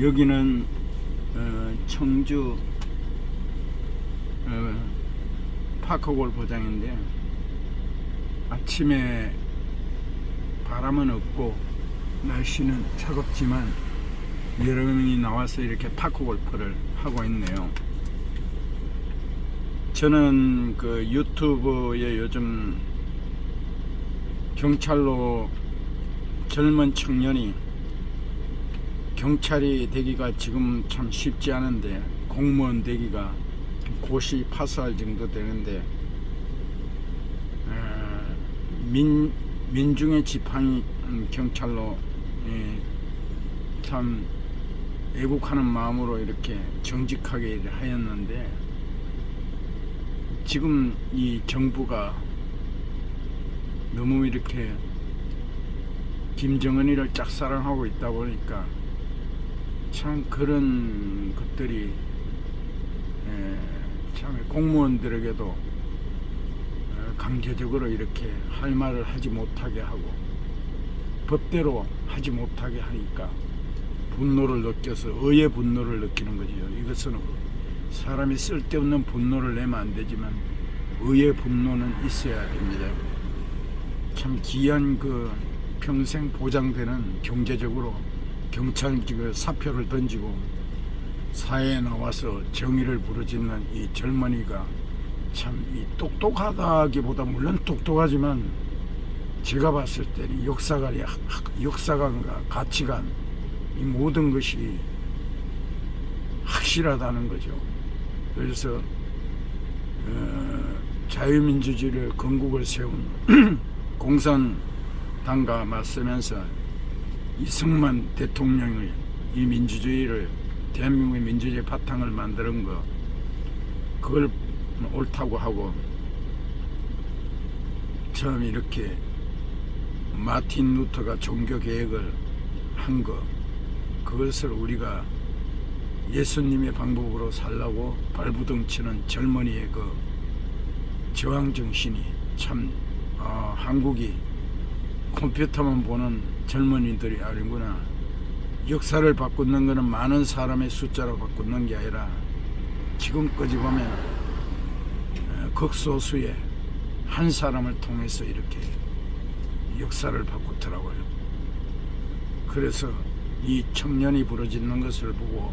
여기는 어, 청주 어, 파크 골프장인데 아침에 바람은 없고 날씨는 차갑지만 여러 명이 나와서 이렇게 파크 골프를 하고 있네요. 저는 그 유튜브에 요즘 경찰로 젊은 청년이 경찰이 되기가 지금 참 쉽지 않은데 공무원 되기가 고시 파스할 정도 되는데 어, 민 민중의 지팡이 음, 경찰로 예, 참 애국하는 마음으로 이렇게 정직하게 일을 하였는데 지금 이 정부가 너무 이렇게 김정은이를 짝사랑하고 있다 보니까 참 그런 것들이 에, 참 공무원들에게도 어, 강제적으로 이렇게 할 말을 하지 못하게 하고 법대로 하지 못하게 하니까 분노를 느껴서 의의 분노를 느끼는 거죠. 이것은 사람이 쓸데없는 분노를 내면 안 되지만 의의 분노는 있어야 됩니다. 참 귀한 그 평생 보장되는 경제적으로 경찰직을 사표를 던지고 사회에 나와서 정의를 부르짖는 이 젊은이가 참 이 똑똑하다기보다 물론 똑똑하지만 제가 봤을 때는 역사가 역사관과 가치관 이 모든 것이 확실하다는 거죠. 그래서 어, 자유민주주의를 건국을 세운 공산당과 맞서면서 이승만 대통령의 이 민주주의를 대한민국의 민주주의 바탕을 만드는 거 그걸 옳다고 하고 처음 이렇게 마틴 루터가 종교 개혁을 한 거 그것을 우리가 예수님의 방법으로 살라고 발부둥 치는 젊은이의 그 저항 정신이 참 어, 한국이 컴퓨터만 보는 젊은이들이 아니구나. 역사를 바꾸는 것은 많은 사람의 숫자로 바꾸는 게 아니라 지금까지 보면 어, 극소수의 한 사람을 통해서 이렇게 역사를 바꾸더라고요. 그래서 이 청년이 부러지는 것을 보고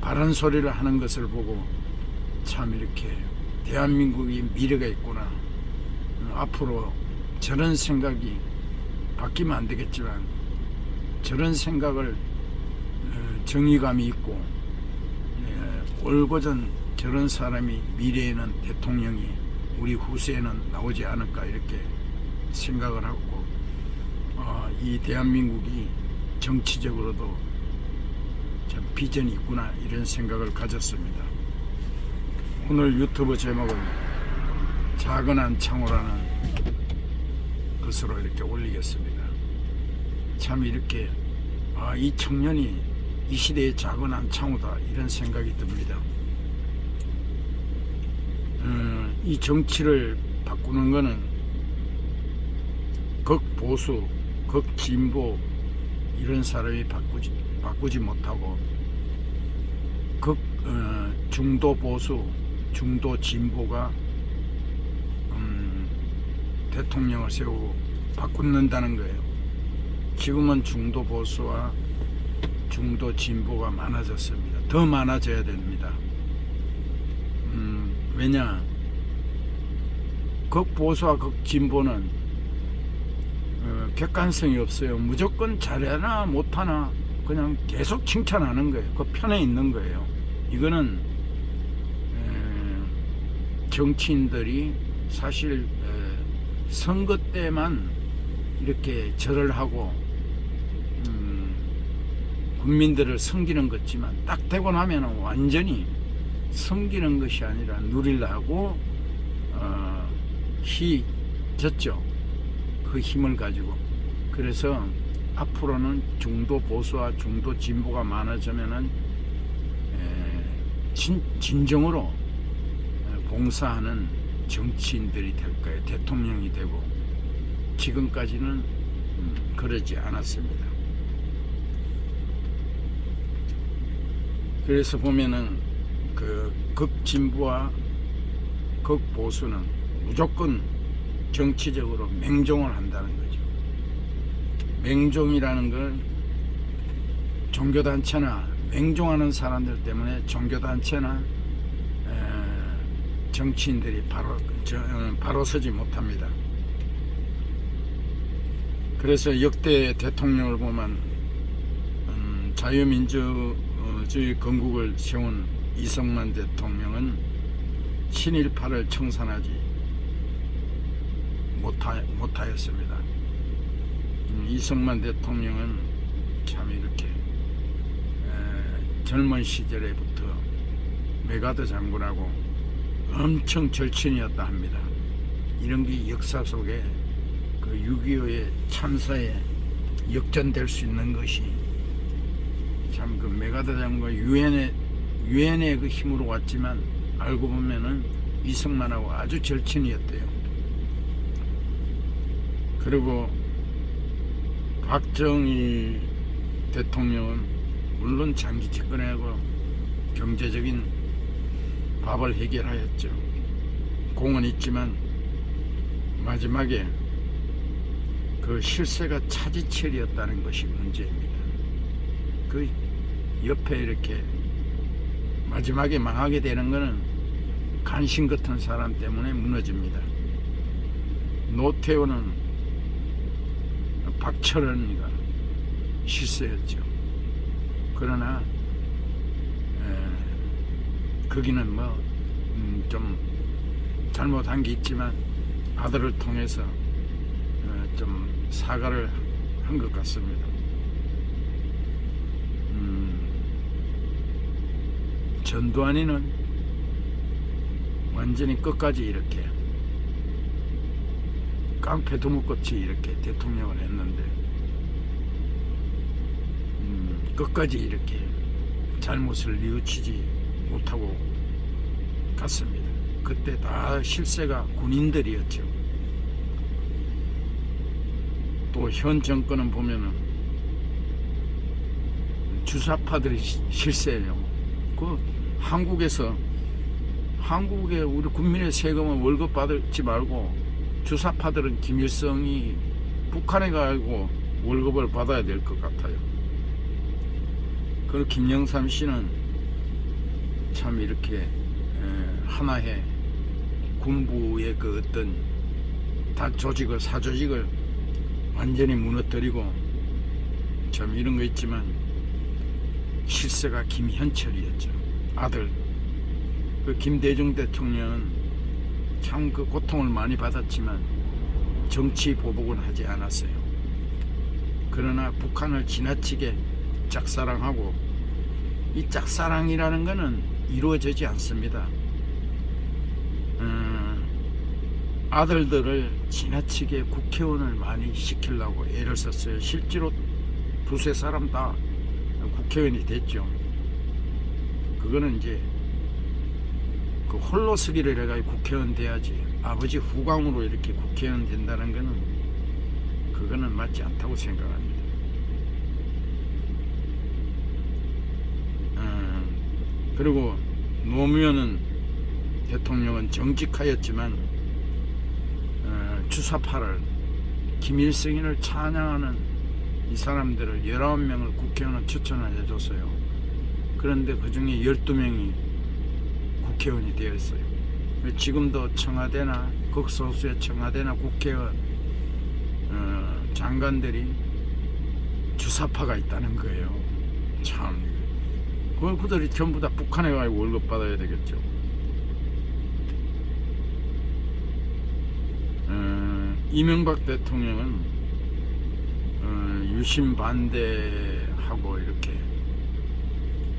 바른 소리를 하는 것을 보고 참 이렇게 대한민국이 미래가 있구나. 어, 앞으로 저런 생각이 바뀌면 안 되겠지만 저런 생각을 어, 정의감이 있고 예, 올고전 저런 사람이 미래에는 대통령이 우리 후세에는 나오지 않을까 이렇게 생각을 하고 어, 이 대한민국이 정치적으로도 참 비전이 있구나 이런 생각을 가졌습니다. 오늘 유튜브 제목은 작은 안창호라는 것으로 이렇게 올리겠습니다. 참 이렇게 아, 이 청년이 이 시대의 작은 안창호다 이런 생각이 듭니다. 음, 이 정치를 바꾸는 것은 극보수, 극진보 이런 사람이 바꾸지, 바꾸지 못하고 극 어, 중도 보수, 중도 진보가 음, 대통령을 세우고 바꾼다는 거예요. 지금은 중도 보수와 중도 진보가 많아졌습니다. 더 많아져야 됩니다. 음, 왜냐? 극보수와 극진보는 어, 객관성이 없어요. 무조건 잘하나 못하나 그냥 계속 칭찬하는 거예요. 그 편에 있는 거예요. 이거는 에, 정치인들이 사실 에, 선거 때만 이렇게 절을 하고 음, 국민들을 섬기는 것지만 딱 되고 나면 완전히 섬기는 것이 아니라 누리려고 어, 희 졌죠. 그 힘을 가지고 그래서 앞으로는 중도 보수와 중도 진보가 많아지면은 에, 진, 진정으로 봉사하는 정치인들이 될 거예요. 대통령이 되고 지금까지는 음, 그러지 않았습니다. 그래서 보면은 그 극진보와 극보수는 무조건 정치적으로 맹종을 한다는 거죠. 맹종이라는 걸 종교단체나 맹종하는 사람들 때문에 종교단체나 에, 정치인들이 바로 저, 어, 바로 서지 못합니다. 그래서 역대 대통령을 보면 음, 자유민주주의 건국을 세운 이승만 대통령은 친일파를 청산하지 못하, 못하였습니다. 음, 이승만 대통령은 참 이렇게 에, 젊은 시절에부터 메가드 장군하고 엄청 절친이었다 합니다. 이런 게 역사 속에 그 6.25의 참사에 역전될 수 있는 것이 참 그 메가드 장군과 유엔의 유엔의 그 힘으로 왔지만 알고 보면은 이승만하고 아주 절친이었대요. 그리고 박정희 대통령은 물론 장기 집권하고 경제적인 밥을 해결하였죠. 공은 있지만 마지막에 그 실세가 차지철이었다는 것이 문제입니다. 그 옆에 이렇게 마지막에 망하게 되는 것은 간신 같은 사람 때문에 무너집니다. 노태우는 박철원이가 실세였죠. 그러나 에, 거기는 뭐좀 잘못한 게 있지만 아들을 통해서 어, 좀 사과를 한 것 같습니다. 음, 전두환이는 완전히 끝까지 이렇게 깡패 두목같이 이렇게 대통령을 했는데 음, 끝까지 이렇게 잘못을 뉘우치지 못하고 갔습니다. 그때 다 실세가 군인들이었죠. 또 현 정권은 보면은 주사파들이 시- 실세예요. 그 한국에서 한국에 우리 국민의 세금은 월급 받지 말고 주사파들은 김일성이 북한에 가고 월급을 받아야 될 것 같아요. 그리고 김영삼 씨는 참 이렇게 에, 하나의 군부의 그 어떤 다 조직을 사조직을 완전히 무너뜨리고 참 이런 거 있지만 실세가 김현철이었죠. 아들. 그 김대중 대통령은 참 그 고통을 많이 받았지만 정치 보복은 하지 않았어요. 그러나 북한을 지나치게 짝사랑하고 이 짝사랑이라는 것은 이루어지지 않습니다. 음, 아들들을 지나치게 국회의원을 많이 시키려고 애를 썼어요. 실제로 두세 사람 다 국회의원이 됐죠. 그거는 이제 그 홀로 서기를 해가지고 국회의원 돼야지 아버지 후광으로 이렇게 국회의원 된다는 거는 그거는 맞지 않다고 생각합니다. 음, 그리고 노무현은 대통령은 정직하였지만 어, 주사파를 김일성인을 찬양하는 이 사람들을 19명을 국회의원을 추천을 해줬어요. 그런데 그 중에 12명이 국회의원이 되었어요. 지금도 청와대나 극소수의 청와대나 국회의원 어, 장관들이 주사파가 있다는 거예요. 참. 그 그들이 전부 다 북한에 가고 월급 받아야 되겠죠. 어, 이명박 대통령은 어, 유신 반대하고 이렇게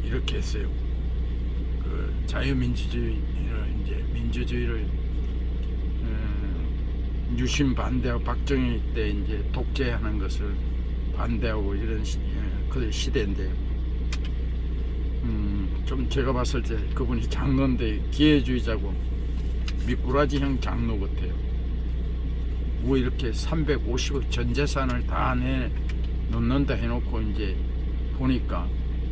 이렇게 했어요. 그 자유민주주의를 이제 민주주의를 어, 유신 반대하고 박정희 때 이제 독재하는 것을 반대하고 이런 시, 어, 그 시대인데 음, 좀 제가 봤을 때 그분이 장로인데 기회주의자고 미꾸라지형 장로 같아요. 뭐 이렇게 350억 전 재산을 다 내 놓는다 해놓고 이제 보니까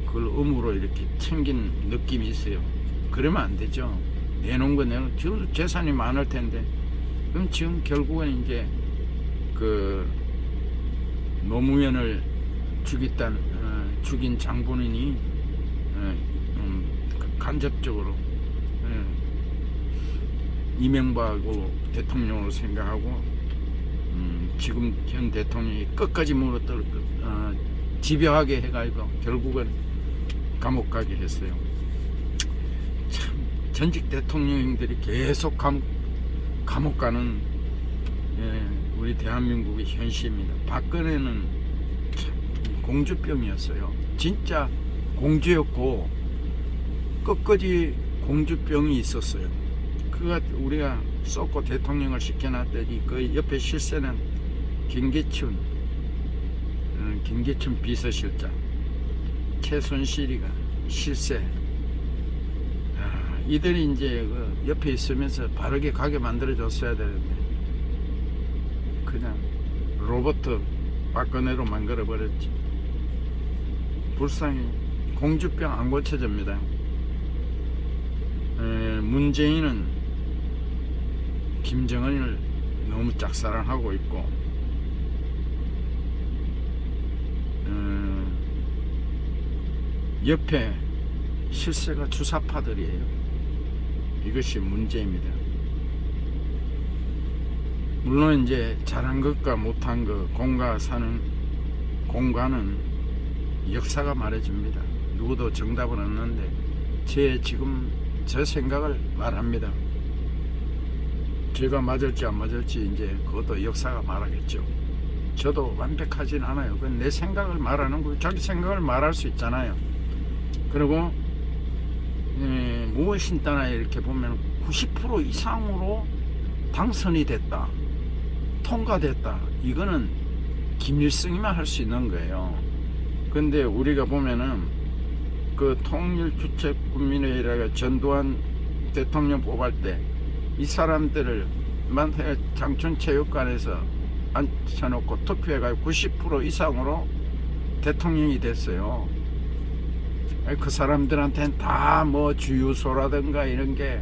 그걸 의무로 이렇게 챙긴 느낌이 있어요. 그러면 안 되죠. 내놓은 거 내놓은 저 재산이 많을 텐데 그럼 지금 결국은 이제 그 노무현을 죽였단 어, 죽인 장본인이 어, 음, 간접적으로 어, 이명박을 대통령으로 생각하고 음, 지금 현 대통령이 끝까지 물어떨 어, 집요하게 해가지고 결국은 감옥 가게 했어요. 참 전직 대통령들이 계속 감옥, 감옥 가는 예, 우리 대한민국의 현실입니다. 박근혜는 참 공주병이었어요. 진짜 공주였고 끝까지 공주병이 있었어요. 그가 우리가 쏟고 대통령을 시켜놨더니 그 옆에 실세는 김계춘, 어, 김계춘 비서실장, 최순실이가 실세. 아, 이들이 이제 그 옆에 있으면서 바르게 가게 만들어 줬어야 되는데 그냥 로버트 박근혜로 만들어 버렸지. 불쌍히 공주병 안 고쳐집니다. 에, 문재인은 김정은을 너무 짝사랑하고 있고 어, 옆에 실세가 주사파들이에요. 이것이 문제입니다. 물론 이제 잘한 것과 못한 것, 공과 사는 공과는 역사가 말해줍니다. 누구도 정답은 없는데 제 지금 제 생각을 말합니다. 제가 맞을지 안 맞을지 이제 그것도 역사가 말하겠죠. 저도 완벽하진 않아요. 그건 내 생각을 말하는 거 자기 생각을 말할 수 있잖아요. 그리고 예, 무엇인따나 이렇게 보면 90% 이상으로 당선이 됐다. 통과됐다. 이거는 김일성이만 할 수 있는 거예요. 근데 우리가 보면은 그 통일주체국민회의라가 전두환 대통령 뽑을 때 이 사람들을 만약에 장춘체육관에서 앉혀놓고 투표해가지고 90% 이상으로 대통령이 됐어요. 그 사람들한테는 다 뭐 주유소라든가 이런 게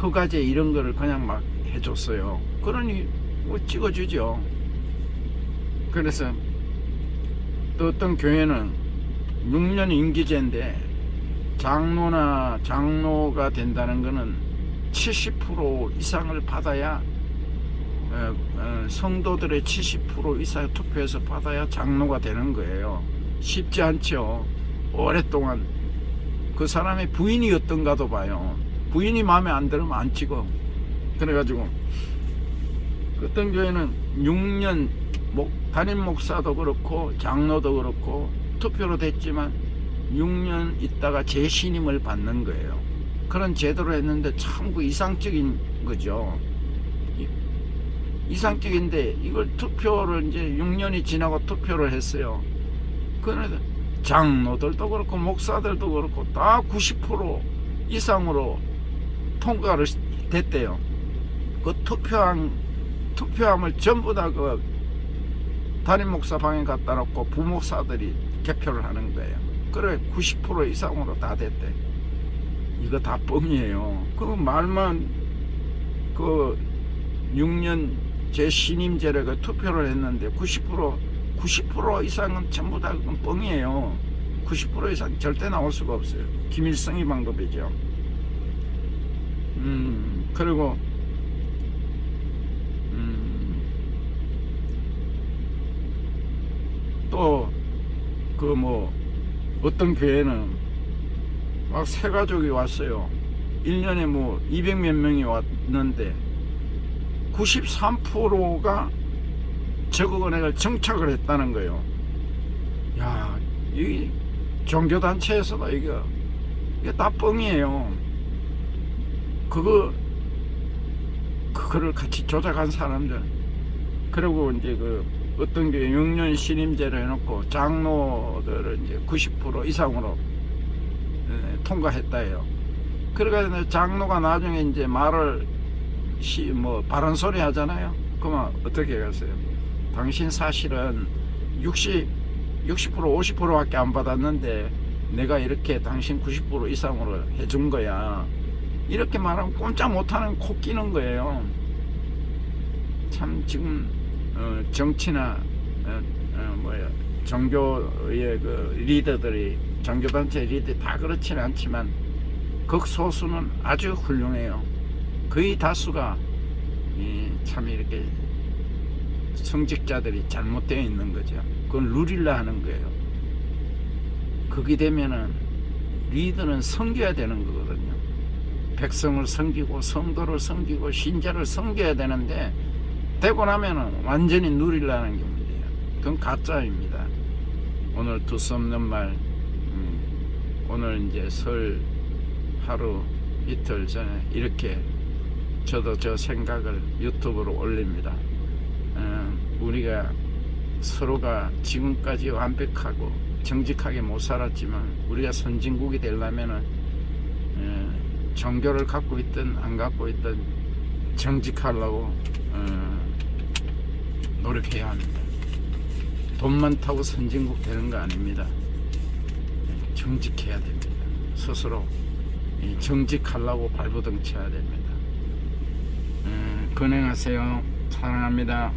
허가제 이런 거를 그냥 막 해줬어요. 그러니 뭐 찍어주죠. 그래서 또 어떤 교회는 6년 임기제인데 장로나 장로가 된다는 거는 70% 이상을 받아야 어, 어, 성도들의 70% 이상 투표해서 받아야 장로가 되는 거예요. 쉽지 않죠. 오랫동안 그 사람의 부인이 어떤가도 봐요. 부인이 마음에 안 들으면 안 찍어. 그래가지고 어떤 교회는 6년 목, 담임 목사도 그렇고 장로도 그렇고 투표로 됐지만 6년 있다가 재신임을 받는 거예요. 그런 제도를 했는데 참 그 이상적인 거죠. 이- 이상적인데 이걸 투표를 이제 6년이 지나고 투표를 했어요. 그런데 장로들도 그렇고 목사들도 그렇고 다 90% 이상으로 통과를 됐대요. 그 투표함 투표함을 전부 다 그 담임 목사 방에 갖다 놓고 부목사들이 개표를 하는 거예요. 그래 90% 이상으로 다 됐대. 이거 다 뻥이에요. 그 말만 그 6년 제 신임제를 그 투표를 했는데 90% 90% 이상은 전부 다 뻥이에요. 90% 이상 절대 나올 수가 없어요. 김일성이 방법이죠. 음 그리고 음, 또 그 뭐 어떤 교회는 막 새 가족이 왔어요. 1년에 뭐 200 몇 명이 왔는데 93%가 저거 은행을 정착을 했다는 거예요. 야, 이 종교단체에서도 이거, 이게 다 뻥이에요. 그거, 그거를 같이 조작한 사람들. 그리고 이제 그 어떤 게 6년 신임제를 해놓고 장로들은 이제 90% 이상으로 에, 통과했다요. 그러니까 장로가 나중에 이제 말을 시, 뭐 바른 소리 하잖아요. 그러면 어떻게 했어요? 당신 사실은 60 60% 50%밖에 안 받았는데 내가 이렇게 당신 90% 이상으로 해준 거야. 이렇게 말하면 꼼짝 못하는 코 끼는 거예요. 참 지금 어, 정치나 어, 어, 뭐야 종교의 그 리더들이 종교단체 리더 다 그렇지는 않지만 극소수는 아주 훌륭해요. 거의 다수가 이, 참 이렇게 성직자들이 잘못되어 있는 거죠. 그건 룰일라 하는 거예요. 그게 되면은 리더는 섬겨야 되는 거거든요. 백성을 섬기고 성도를 섬기고 신자를 섬겨야 되는데 되고 나면은 완전히 누리려는 게 문제예요. 그건 가짜입니다. 오늘 두수 없는 말, 음, 오늘 이제 설 하루 이틀 전에 이렇게 저도 저 생각을 유튜브로 올립니다. 어, 우리가 서로가 지금까지 완벽하고 정직하게 못 살았지만 우리가 선진국이 되려면은 어, 종교를 갖고 있든 안 갖고 있든 정직하려고 어, 노력해야 합니다. 돈 많다고 선진국 되는 거 아닙니다. 정직해야 됩니다. 스스로 이 정직하려고 발버둥 쳐야 됩니다. 음, 건행하세요. 사랑합니다.